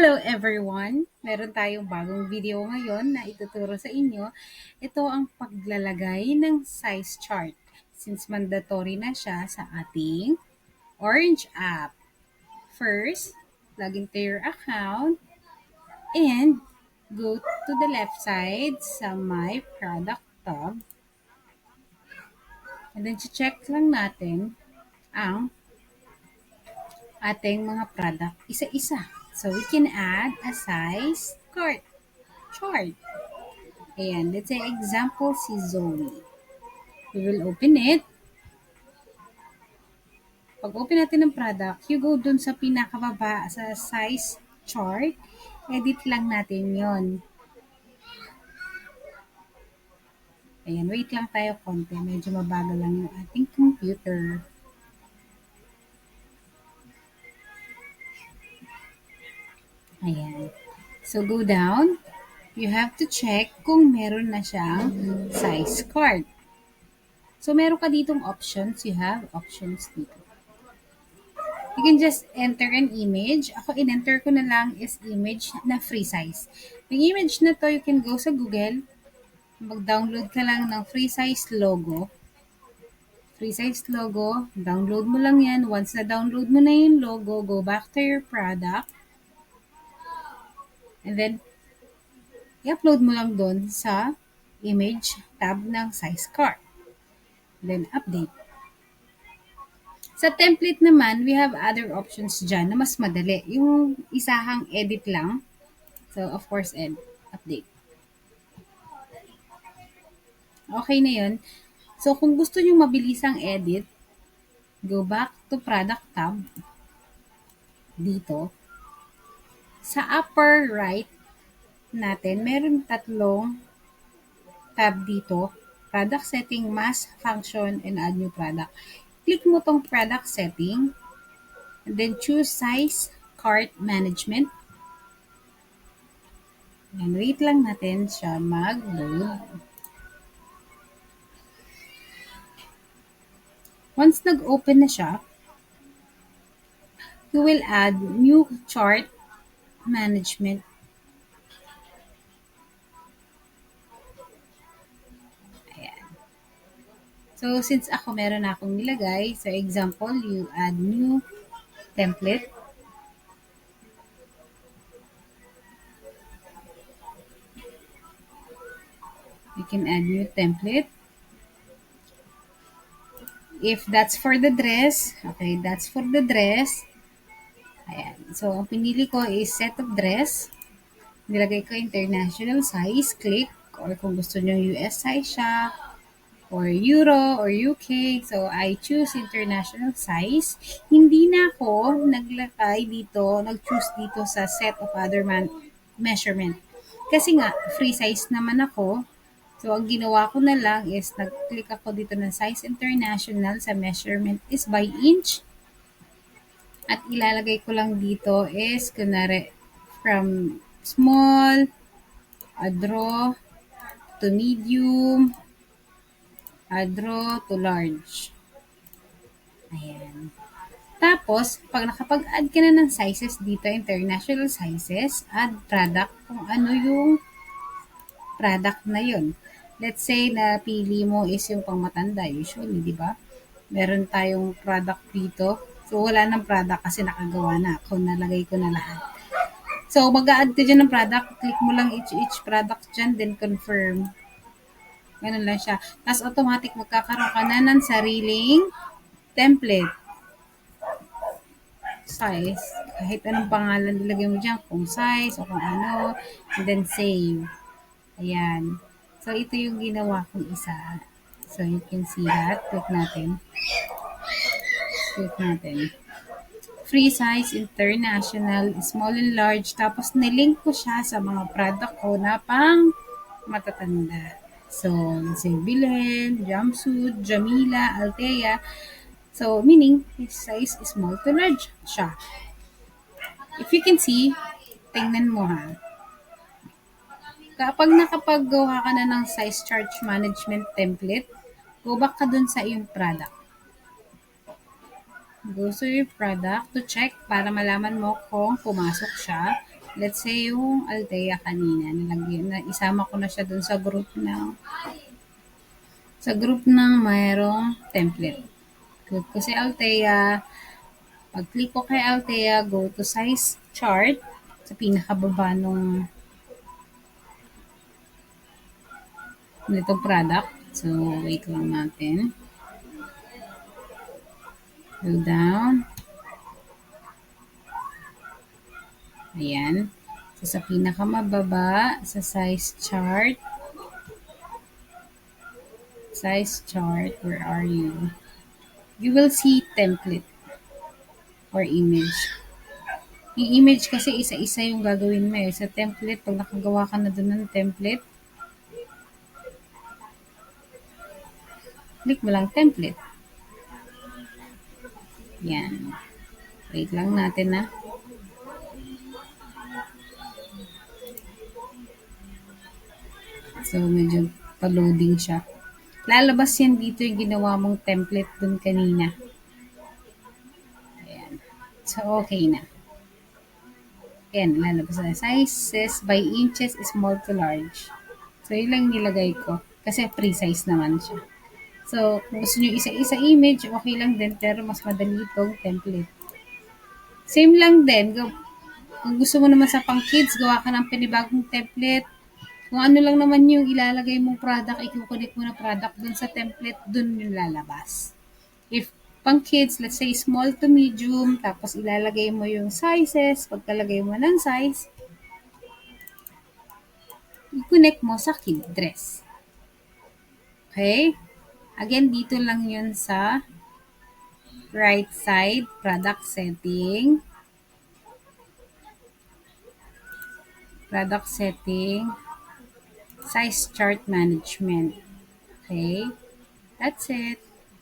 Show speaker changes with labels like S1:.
S1: Hello everyone! Meron tayong bagong video ngayon na ituturo sa inyo. Ito ang paglalagay ng size chart since mandatory na siya sa ating Orange app. First, log into your account and go to the left side sa My Product tab. And then, check lang natin ang ating mga product isa-isa. So, we can add a size chart. chart. Ayan, let's say example si Zoe. We will open it. Pag open natin ng product, you go dun sa pinakababa sa size chart. Edit lang natin yon. Ayan, wait lang tayo konti. Medyo mabagal lang yung ating computer. Ayan. So, go down. You have to check kung meron na siyang size card. So, meron ka ditong options. You have options dito. You can just enter an image. Ako, in-enter ko na lang is image na free size. Yung image na to, you can go sa Google. Mag-download ka lang ng free size logo. Free size logo. Download mo lang yan. Once na download mo na yung logo, go back to your product. And then, i-upload mo lang doon sa image tab ng size card. Then, update. Sa template naman, we have other options dyan na mas madali. Yung isahang edit lang. So, of course, ed, update. Okay na yun. So, kung gusto nyo mabilisang edit, go back to product tab. Dito sa upper right natin, meron tatlong tab dito. Product setting, mass function, and add new product. Click mo tong product setting. And then choose size, cart management. And wait lang natin siya mag-load. Once nag-open na siya, you will add new chart management Ayan. So, since ako meron na akong nilagay, so example, you add new template. You can add new template. If that's for the dress, okay, that's for the dress. Ayan. So, ang pinili ko is set of dress. Nilagay ko international size, click, or kung gusto nyo US size siya, or Euro, or UK. So, I choose international size. Hindi na ako naglakay dito, nag-choose dito sa set of other man measurement. Kasi nga, free size naman ako. So, ang ginawa ko na lang is nag-click ako dito ng size international sa measurement is by inch at ilalagay ko lang dito is, kunwari, from small, a draw, to medium, a draw, to large. Ayan. Tapos, pag nakapag-add ka na ng sizes dito, international sizes, add product kung ano yung product na yun. Let's say na pili mo is yung pangmatanda, usually, di ba? Meron tayong product dito So, wala ng product kasi nakagawa na ako. Nalagay ko na lahat. So, mag-a-add ka dyan ng product. Click mo lang each, each product dyan, then confirm. Ganun lang siya. Tapos, automatic magkakaroon ka na ng sariling template. Size. Kahit anong pangalan nilagay mo dyan, kung size o kung ano. And then, save. Ayan. So, ito yung ginawa kong isa. So, you can see that. Click natin. Click natin. Free size, international, small and large. Tapos nilink ko siya sa mga product ko na pang matatanda. So, say Bilhen, jumpsuit, Jamila, Altea. So, meaning, his size is small to large siya. If you can see, tingnan mo ha. Kapag nakapaggawa ka na ng size chart management template, go back ka dun sa iyong product. Your product to check para malaman mo kung pumasok siya. let's say yung Althea kanina, nilagyan na isama ko na siya dun sa group ng sa group ng mayroong template. Click ko si Althea. Pag click ko kay Althea, go to size chart sa pinakababa nung nitong product. So, wait lang natin. Go down. Ayan. So, sa pinakamababa, sa size chart, size chart, where are you? You will see template or image. Yung image kasi isa-isa yung gagawin mo eh. Sa template, pag nakagawa ka na dun ng template, click mo lang template. Yan. Wait lang natin na. So, medyo pa-loading siya. Lalabas yan dito yung ginawa mong template dun kanina. Ayan. So, okay na. Ayan, lalabas na. Sizes by inches, small to large. So, yun lang nilagay ko. Kasi pre-size naman siya. So, kung gusto nyo isa-isa image, okay lang din. Pero mas madali itong template. Same lang din. Kung gusto mo naman sa pang kids, gawa ka ng panibagong template. Kung ano lang naman yung ilalagay mong product, i-connect mo na product dun sa template, dun yung lalabas. If pang kids, let's say small to medium, tapos ilalagay mo yung sizes, pagkalagay mo ng size, i-connect mo sa kid dress. Okay? Again, dito lang yun sa right side, product setting, product setting, size chart management. Okay? That's it.